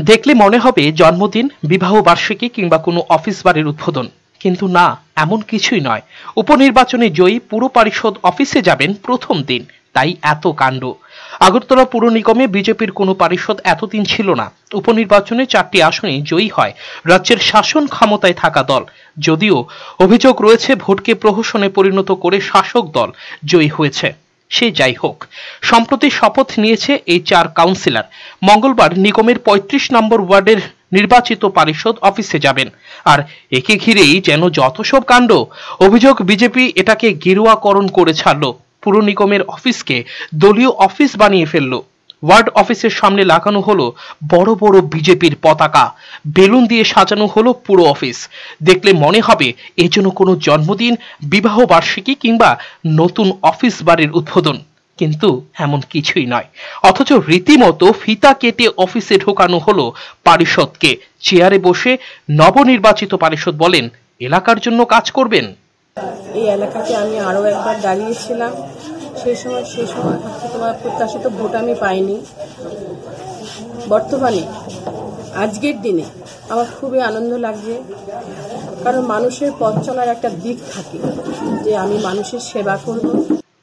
দেখলে মনে হবে জন্মদিন, বিবাহ বার্ষিকী কিংবা কোনো অফিস বাড়ির উদ্বোধন। কিন্তু না, এমন কিছুই নয়। উপনির্বাচনে জয়ী পুর পরিষদ অফিসে যাবেন প্রথম দিন। তাই এত কাণ্ড। আগরতলা পুর নিগমে বিজেপির কোনো পরিষদ এতদিন ছিল না। উপনির্বাচনে চারটি আসনে জয়ী হয়। রাজ্যের শাসন ক্ষমতায় থাকা দল। যদিও অভিযোগ রয়েছে, ভোটকে প্রহসনে পরিণত করে শাসক দল জয়ী হয়েছে। সে যাই হোক। সম্প্রতি শপথ নিয়েছে এই চার কাউন্সিলর। মঙ্গলবার নিগমের ৩৫ নম্বর ওয়ার্ডের নির্বাচিত পারিষদ অফিসে যাবেন। আর একে ঘিরেই যেন যত সব কাণ্ড, অভিযোগ বিজেপি এটাকে গেরুয়াকরণ করে ছাড়ল। পুর নিগমের অফিসকে দলীয় অফিস বানিয়ে ফেলল। ওয়ার্ড অফিসের সামনে লাগানো হলো বড় বড় বিজেপির পতাকা। বেলুন দিয়ে সাজানো হলো পুরো অফিস। দেখলে মনে হবে এ যেন কোনো জন্মদিন, বিবাহ বার্ষিকী কিংবা নতুন অফিস বাড়ির উদ্বোধন। কিন্তু এমন কিছুই নয়। অথচ রীতিমতো ফিতা কেটে অফিসে ঢোকানো হলো পারিষদকে। চেয়ারে বসে নবনির্বাচিত পারিষদ বলেন, এলাকার জন্য কাজ করবেন? এই এলাকাতে আমি আরও একবার দাঁড়িয়েছিলাম সেই সময় সেই সময় হচ্ছে তোমার প্রত্যাশিত ভোট আমি পাইনি। বর্তমানে, আজকের দিনে আমার খুবই আনন্দ লাগছে, কারণ মানুষের পথ চলার একটা দিক থাকে যে আমি মানুষের সেবা করব।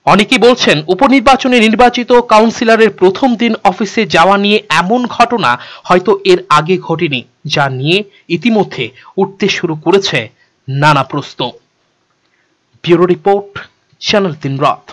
অনেকেই বলছেন, উপনির্বাচনে নির্বাচিত কাউন্সিলরের প্রথম দিন অফিসে যাওয়া নিয়ে এমন ঘটনা হয়তো এর আগে ঘটেনি, যা নিয়ে ইতিমধ্যে উঠতে শুরু করেছে নানা প্রশ্ন। ব্যুরো রিপোর্ট, চ্যানেল দিন রাত